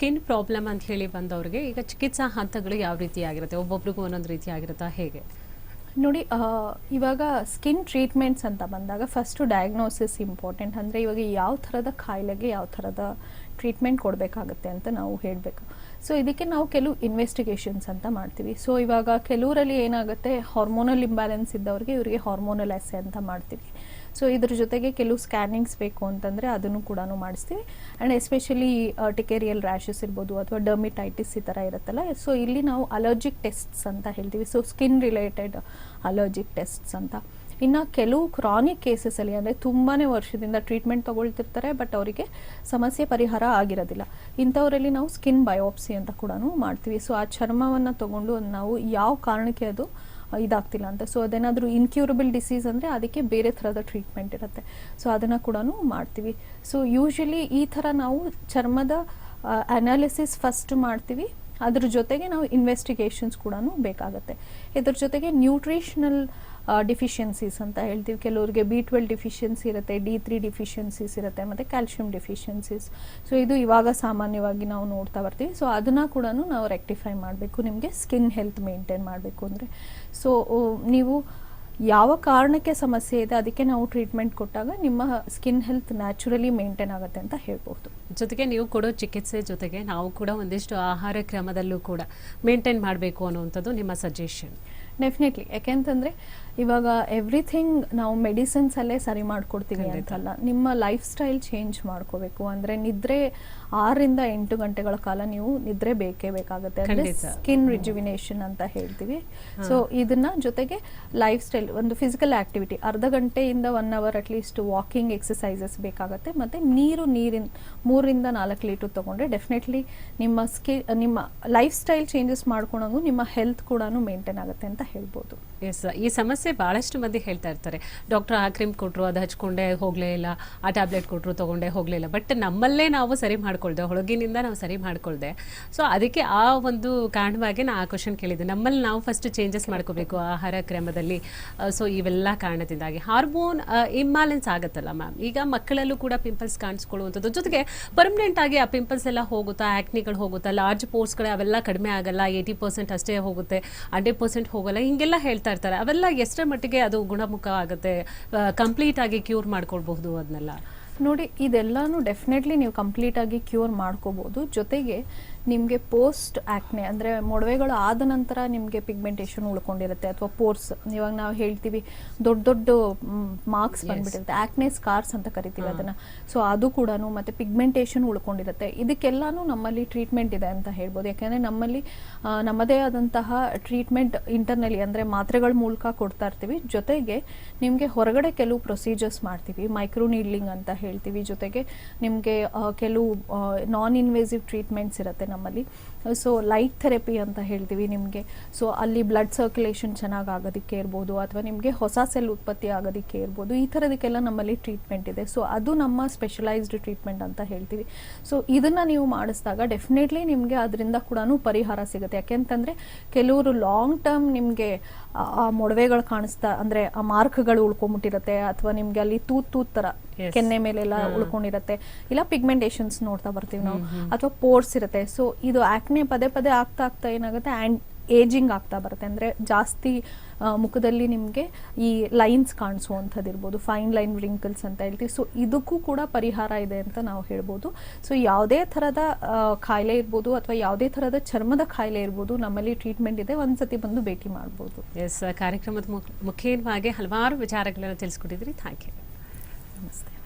Skin problem ಅಂತ ಹೇಳಿ ಬಂದವ್ರಿಗೆ ಈಗ ಚಿಕಿತ್ಸಾ ಹಂತಗಳು ಯಾವ ರೀತಿ ಆಗಿರುತ್ತೆ ಒಬ್ಬೊಬ್ರಿಗೂ ಒಂದೊಂದು ರೀತಿ ಆಗಿರುತ್ತಾ ಹೇಗೆ? ನೋಡಿ ಇವಾಗ ಸ್ಕಿನ್ ಟ್ರೀಟ್ಮೆಂಟ್ಸ್ ಅಂತ ಬಂದಾಗ ಫಸ್ಟು ಡಯಾಗ್ನೋಸಿಸ್ ಇಂಪಾರ್ಟೆಂಟ್ ಅಂದರೆ ಇವಾಗ ಯಾವ ಥರದ ಕಾಯಿಲೆಗೆ ಯಾವ ಥರದ ಟ್ರೀಟ್ಮೆಂಟ್ ಕೊಡಬೇಕಾಗುತ್ತೆ ಅಂತ ನಾವು ಹೇಳಬೇಕು. ಸೊ ಇದಕ್ಕೆ ನಾವು ಕೆಲವು ಇನ್ವೆಸ್ಟಿಗೇಷನ್ಸ್ ಅಂತ ಮಾಡ್ತೀವಿ. ಸೊ ಇವಾಗ ಕೆಲವರಲ್ಲಿ ಏನಾಗುತ್ತೆ ಹಾರ್ಮೋನಲ್ ಇಂಬ್ಯಾಲೆನ್ಸ್ ಇದ್ದವ್ರಿಗೆ ಇವರಿಗೆ ಹಾರ್ಮೋನಲ್ ಎಸೆ ಅಂತ ಮಾಡ್ತೀವಿ. ಸೊ ಇದ್ರ ಜೊತೆಗೆ ಕೆಲವು ಸ್ಕ್ಯಾನಿಂಗ್ಸ್ ಬೇಕು ಅಂತಂದರೆ ಅದನ್ನು ಕೂಡ ಮಾಡಿಸ್ತೀವಿ. ಆ್ಯಂಡ್ ಎಸ್ಪೆಷಲಿ ಟಿಕೇರಿಯಲ್ ರ್ಯಾಷಸ್ ಇರ್ಬೋದು ಅಥವಾ ಡರ್ಮಿಟೈಟಿಸ್ ಈ ಥರ ಇರುತ್ತಲ್ಲ. ಸೊ ಇಲ್ಲಿ ನಾವು ಅಲರ್ಜಿಕ್ ಟೆಸ್ಟ್ಸ್ ಅಂತ ಹೇಳ್ತೀವಿ. So skin related allergic tests ಅಂತ. ಇನ್ನು ಕೆಲವು ಕ್ರಾನಿಕ್ ಕೇಸಸಲ್ಲಿ ಅಂದರೆ ತುಂಬಾ ವರ್ಷದಿಂದ ಟ್ರೀಟ್ಮೆಂಟ್ ತಗೊಳ್ತಿರ್ತಾರೆ ಬಟ್ ಅವರಿಗೆ ಸಮಸ್ಯೆ ಪರಿಹಾರ ಆಗಿರೋದಿಲ್ಲ. ಇಂಥವರಲ್ಲಿ ನಾವು ಸ್ಕಿನ್ ಬಯೋಪ್ಸಿ ಅಂತ ಕೂಡ ಮಾಡ್ತೀವಿ. ಸೊ ಆ ಚರ್ಮವನ್ನು ತಗೊಂಡು ನಾವು ಯಾವ ಕಾರಣಕ್ಕೆ ಅದು ಇದಾಗ್ತಿಲ್ಲ ಅಂತ. ಸೊ ಅದೇನಾದರೂ ಇನ್ಕ್ಯೂರಬಲ್ ಡಿಸೀಸ್ ಅಂದರೆ ಅದಕ್ಕೆ ಬೇರೆ ಥರದ ಟ್ರೀಟ್ಮೆಂಟ್ ಇರುತ್ತೆ. ಸೊ ಅದನ್ನು ಕೂಡ ಮಾಡ್ತೀವಿ. ಸೊ ಯೂಶಲಿ ಈ ಥರ ನಾವು ಚರ್ಮದ ಅನಾಲಿಸಿಸ್ ಫಸ್ಟ್ ಮಾಡ್ತೀವಿ. ಅದ್ರ ಜೊತೆಗೆ ನಾವು ಇನ್ವೆಸ್ಟಿಗೇಷನ್ಸ್ ಕೂಡ ಬೇಕಾಗುತ್ತೆ. ಇದ್ರ ಜೊತೆಗೆ ನ್ಯೂಟ್ರಿಷನಲ್ ಡಿಫಿಷಿಯನ್ಸೀಸ್ ಅಂತ ಹೇಳ್ತೀವಿ. ಕೆಲವರಿಗೆ ಬಿ ಟ್ವೆಲ್ ಡಿಫಿಷಿಯನ್ಸಿ ಇರುತ್ತೆ ಡಿ ತ್ರೀ ಡಿಫಿಷಿಯನ್ಸೀಸ್ ಇರುತ್ತೆ, ಮತ್ತು ಕ್ಯಾಲ್ಶಿಯಂ ಡಿಫಿಷಿಯನ್ಸೀಸ್ ಸೊ ಇದು ಇವಾಗ ಸಾಮಾನ್ಯವಾಗಿ ನಾವು ನೋಡ್ತಾ ಬರ್ತೀವಿ. ಸೊ ಅದನ್ನು ಕೂಡ ನಾವು ರೆಕ್ಟಿಫೈ ಮಾಡಬೇಕು. ನಿಮಗೆ ಸ್ಕಿನ್ ಹೆಲ್ತ್ ಮೇಂಟೈನ್ ಮಾಡಬೇಕು ಅಂದರೆ. ಸೊ ನೀವು ಯಾವ ಕಾರಣಕ್ಕೆ ಸಮಸ್ಯೆ ಇದೆ, ಅದಕ್ಕೆ ನಾವು ಟ್ರೀಟ್ಮೆಂಟ್ ಕೊಟ್ಟಾಗ ನಿಮ್ಮ ಸ್ಕಿನ್ ಹೆಲ್ತ್ ನ್ಯಾಚುರಲಿ ಮೇಂಟೈನ್ ಆಗುತ್ತೆ ಅಂತ ಹೇಳ್ಬೋದು. ಜೊತೆಗೆ ನೀವು ಕೊಡೋ ಚಿಕಿತ್ಸೆ ಜೊತೆಗೆ ನಾವು ಕೂಡ ಒಂದಿಷ್ಟು ಆಹಾರ ಕ್ರಮದಲ್ಲೂ ಕೂಡ ಮೇಂಟೈನ್ ಮಾಡಬೇಕು ಅನ್ನುವಂಥದ್ದು ನಿಮ್ಮ ಸಜೆಷನ್ ಡೆಫಿನೆಟ್ಲಿ ಯಾಕೆಂತಂದರೆ ಇವಾಗ ಎವ್ರಿಥಿಂಗ್ ನಾವು ಮೆಡಿಸಿನ್ಸಲ್ಲೇ ಸರಿ ಮಾಡ್ಕೊಡ್ತೀವಿ. ಅಂತಲ್ಲ. ನಿಮ್ಮ ಲೈಫ್ ಸ್ಟೈಲ್ ಚೇಂಜ್ ಮಾಡ್ಕೋಬೇಕು. ಅಂದ್ರೆ ನಿದ್ರೆ ಆರರಿಂದ ಎಂಟು ಗಂಟೆಗಳ ಕಾಲ ನೀವು ನಿದ್ರೆ ಬೇಕೇ ಬೇಕಾಗುತ್ತೆ. ಅಂದರೆ ಸ್ಕಿನ್ ರಿಜುವಿನೇಷನ್ ಅಂತ ಹೇಳ್ತೀವಿ. ಸೊ ಇದನ್ನ ಜೊತೆಗೆ ಲೈಫ್ ಸ್ಟೈಲ್ ಒಂದು ಫಿಸಿಕಲ್ ಆಕ್ಟಿವಿಟಿ ಅರ್ಧ ಗಂಟೆಯಿಂದ one hour at least walking exercises ಬೇಕಾಗುತ್ತೆ. ಮತ್ತೆ ನೀರು ನೀರಿನ ಮೂರರಿಂದ ನಾಲ್ಕು ಲೀಟರ್ ತಗೊಂಡ್ರೆ ಡೆಫಿನೆಟ್ಲಿ ನಿಮ್ಮ ಸ್ಕಿ ನಿಮ್ಮ ಲೈಫ್ ಸ್ಟೈಲ್ ಚೇಂಜಸ್ ಮಾಡ್ಕೊಳಂಗು ನಿಮ್ಮ ಹೆಲ್ತ್ ಕೂಡ ಮೇಂಟೈನ್ ಆಗುತ್ತೆ ಅಂತ ಹೇಳ್ಬೋದು. ಎಸ್ ಈ ಸಮಸ್ಯೆ ಭಾಳಷ್ಟು ಮಂದಿ ಹೇಳ್ತಾ ಇರ್ತಾರೆ. ಡಾಕ್ಟರ್ ಆ ಕ್ರೀಮ್ ಕೊಟ್ಟರು ಅದು ಹಚ್ಕೊಂಡೆ ಹೋಗಲೇ ಇಲ್ಲ. ಆ ಟ್ಯಾಬ್ಲೆಟ್ ಕೊಟ್ಟರು ತೊಗೊಂಡೆ ಹೋಗಲೇ ಇಲ್ಲ. ಬಟ್ ನಮ್ಮಲ್ಲೇ ನಾವು ಸರಿ ಮಾಡ್ಕೊಳ್ದೆ, ಹೊಳಗಿನಿಂದ ನಾವು ಸರಿ ಮಾಡ್ಕೊಳ್ದೆ. ಸೊ ಅದಕ್ಕೆ ಆ ಒಂದು ಕಾರಣವಾಗಿ ನಾನು ಆ ಕ್ವಶನ್ ಕೇಳಿದ್ದೆ. ನಮ್ಮಲ್ಲಿ ನಾವು ಫಸ್ಟ್ ಚೇಂಜಸ್ ಮಾಡ್ಕೋಬೇಕು ಆಹಾರ ಕ್ರಮದಲ್ಲಿ. ಸೊ ಇವೆಲ್ಲ ಕಾರಣದಿಂದಾಗಿ. ಹಾರ್ಮೋನ್ ಇಂಬ್ಯಾಲೆನ್ಸ್ ಆಗುತ್ತಲ್ಲ ಮ್ಯಾಮ್ ಈಗ ಮಕ್ಕಳಲ್ಲೂ ಕೂಡ ಪಿಂಪಲ್ಸ್ ಕಾಣಿಸ್ಕೊಳ್ಳುವಂಥದ್ದು. ಜೊತೆಗೆ ಪರ್ಮನೆಂಟ್ ಆಗಿ ಆ ಪಿಂಪಲ್ಸ್ ಎಲ್ಲ ಹೋಗುತ್ತಾ ಆ್ಯಕ್ನಿಗಳು ಹೋಗುತ್ತಾ ಲಾರ್ಜ್ ಪೋರ್ಟ್ಸ್ಗಳು ಅವೆಲ್ಲ ಕಡಿಮೆ ಆಗಲ್ಲ ಏಯ್ಟಿ ಪರ್ಸೆಂಟ್ ಅಷ್ಟೇ ಹೋಗುತ್ತೆ ಹಂಡ್ರೆಡ್ ಪರ್ಸೆಂಟ್ ಹೋಗಲ್ಲ. ಹಿಂಗೆಲ್ಲ ಹೇಳ್ತಾ ಇರ್ತಾರೆ. ಅವೆಲ್ಲ ಎಷ್ಟರ ಮಟ್ಟಿಗೆ ಅದು ಗುಣಮುಖ ಆಗುತ್ತೆ ಕಂಪ್ಲೀಟ್ ಆಗಿ ಕ್ಯೂರ್ ಮಾಡ್ಕೊಳ್ಬಹುದು ಅದನ್ನೆಲ್ಲ? ನೋಡಿ ಇದೆಲ್ಲಾನು ಡೆಫಿನೆಟ್ಲಿ ನೀವು ಕಂಪ್ಲೀಟ್ ಆಗಿ ಕ್ಯೂರ್ ಮಾಡ್ಕೋಬಹುದು ಜೊತೆಗೆ ನಿಮಗೆ ಪೋಸ್ಟ್ ಆಕ್ನೆ ಅಂದರೆ ಮೊಡವೆಗಳು ಆದ ನಂತರ ನಿಮಗೆ ಪಿಗ್ಮೆಂಟೇಷನ್ ಉಳ್ಕೊಂಡಿರುತ್ತೆ ಅಥವಾ ಪೋರ್ಸ್ ಇವಾಗ ನಾವು ಹೇಳ್ತೀವಿ ದೊಡ್ಡ ದೊಡ್ಡ ಮಾರ್ಕ್ಸ್. ಬಂದ್ಬಿಟ್ಟಿರುತ್ತೆ. ಆಕ್ನೆ ಸ್ಕಾರ್ಸ್ ಅಂತ ಕರಿತೀವಿ ಅದನ್ನು. ಸೊ ಅದು ಕೂಡ ಮತ್ತೆ ಪಿಗ್ಮೆಂಟೇಷನ್ ಉಳ್ಕೊಂಡಿರುತ್ತೆ. ಇದಕ್ಕೆಲ್ಲಾನು ನಮ್ಮಲ್ಲಿ ಟ್ರೀಟ್ಮೆಂಟ್ ಇದೆ ಅಂತ ಹೇಳ್ಬೋದು. ಯಾಕೆಂದರೆ ನಮ್ಮಲ್ಲಿ ನಮ್ಮದೇ ಆದಂತಹ ಟ್ರೀಟ್ಮೆಂಟ್ ಇಂಟರ್ನಲಿ ಅಂದರೆ ಮಾತ್ರೆಗಳ ಮೂಲಕ ಕೊಡ್ತಾ ಇರ್ತೀವಿ. ಜೊತೆಗೆ ನಿಮಗೆ ಹೊರಗಡೆ ಕೆಲವು ಪ್ರೊಸೀಜರ್ಸ್ ಮಾಡ್ತೀವಿ. ಮೈಕ್ರೋ ನೀಡ್ಲಿಂಗ್ ಅಂತ ಹೇಳ್ತೀವಿ ಜೊತೆಗೆ ನಿಮಗೆ ಕೆಲವು ನಾನ್ ಇನ್ವೇಸಿವ್ ಟ್ರೀಟ್ಮೆಂಟ್ಸ್ ಇರುತ್ತೆ ನಮ್ಮಲ್ಲಿ. ಸೊ ಲೈಟ್ ಥೆರಪಿ ಅಂತ ಹೇಳ್ತೀವಿ ನಿಮಗೆ. ಸೊ ಅಲ್ಲಿ ಬ್ಲಡ್ ಸರ್ಕ್ಯುಲೇಷನ್ ಚೆನ್ನಾಗಿ ಆಗೋದಕ್ಕೆ ಇರ್ಬೋದು ಅಥವಾ ನಿಮಗೆ ಹೊಸ ಸೆಲ್ ಉತ್ಪತ್ತಿ ಆಗೋದಕ್ಕೆ ಇರ್ಬೋದು ಈ ಥರದಕ್ಕೆಲ್ಲ ನಮ್ಮಲ್ಲಿ ಟ್ರೀಟ್ಮೆಂಟ್ ಇದೆ. ಸೊ ಅದು ನಮ್ಮ ಸ್ಪೆಷಲೈಸ್ಡ್ ಟ್ರೀಟ್ಮೆಂಟ್ ಅಂತ ಹೇಳ್ತೀವಿ. ಸೊ ಇದನ್ನು ನೀವು ಮಾಡಿಸಿದಾಗ ಡೆಫಿನೆಟ್ಲಿ ನಿಮಗೆ ಅದರಿಂದ ಕೂಡ ಪರಿಹಾರ ಸಿಗುತ್ತೆ. ಯಾಕೆಂತಂದರೆ ಕೆಲವರು ಲಾಂಗ್ ಟರ್ಮ್ ನಿಮಗೆ ಆ ಮೊಡವೆಗಳು ಕಾಣಿಸ್ತಾ ಅಂದರೆ ಆ ಮಾರ್ಕ್ಗಳು ಉಳ್ಕೊಂಬಿಟ್ಟಿರುತ್ತೆ ಅಥವಾ ನಿಮಗೆ ಅಲ್ಲಿ ತೂತ್ ತೂತ್ ಥರ ಕೆನ್ನೆ ಕೆನ್ನೆ ಮೇಲೆಲ್ಲ ಉಳ್ಕೊಂಡಿರತ್ತೆ. ಇಲ್ಲ ಪಿಗ್ಮೆಂಟೇಷನ್ಸ್ ನೋಡ್ತಾ ಬರ್ತೀವಿ ನಾವು. ಅಥವಾ ಪೋರ್ಸ್ ಇರುತ್ತೆ. ಸೊ ಇದು ಆಕ್ನೆ ಪದೇ ಪದೇ ಆಗ್ತಾ ಆಗ್ತಾ ಏನಾಗುತ್ತೆ? ಆ್ಯಂಡ್ ಏಜಿಂಗ್ ಆಗ್ತಾ ಬರುತ್ತೆ. ಅಂದರೆ ಜಾಸ್ತಿ ಮುಖದಲ್ಲಿ ನಿಮಗೆ ಈ ಲೈನ್ಸ್ ಕಾಣಿಸುವಂಥದ್ದು ಇರ್ಬೋದು ಫೈನ್ ಲೈನ್ ರಿಂಕಲ್ಸ್ ಅಂತ ಹೇಳ್ತೀವಿ. ಸೊ ಇದಕ್ಕೂ ಕೂಡ ಪರಿಹಾರ ಇದೆ ಅಂತ ನಾವು ಹೇಳ್ಬೋದು. ಸೊ ಯಾವುದೇ ಥರದ ಖಾಯಿಲೆ ಕಾಯಿಲೆ ಇರ್ಬೋದು ಅಥವಾ ಯಾವುದೇ ಥರದ ಚರ್ಮದ ಖಾಯಿಲೆ ಇರ್ಬೋದು ನಮ್ಮಲ್ಲಿ ಟ್ರೀಟ್ಮೆಂಟ್ ಇದೆ. ಒಂದ್ಸತಿ ಬಂದು ಭೇಟಿ ಮಾಡ್ಬೋದು. ಎಸ್ ಕಾರ್ಯಕ್ರಮದ ಮುಖ್ಯವಾಗಿ ಮುಖೇನವಾಗಿ ಹಲವಾರು ವಿಚಾರಗಳನ್ನು ತಿಳಿಸ್ಕೊಟ್ಟಿದ್ರಿ ಥ್ಯಾಂಕ್ ಯು ನಮಸ್ತೆ.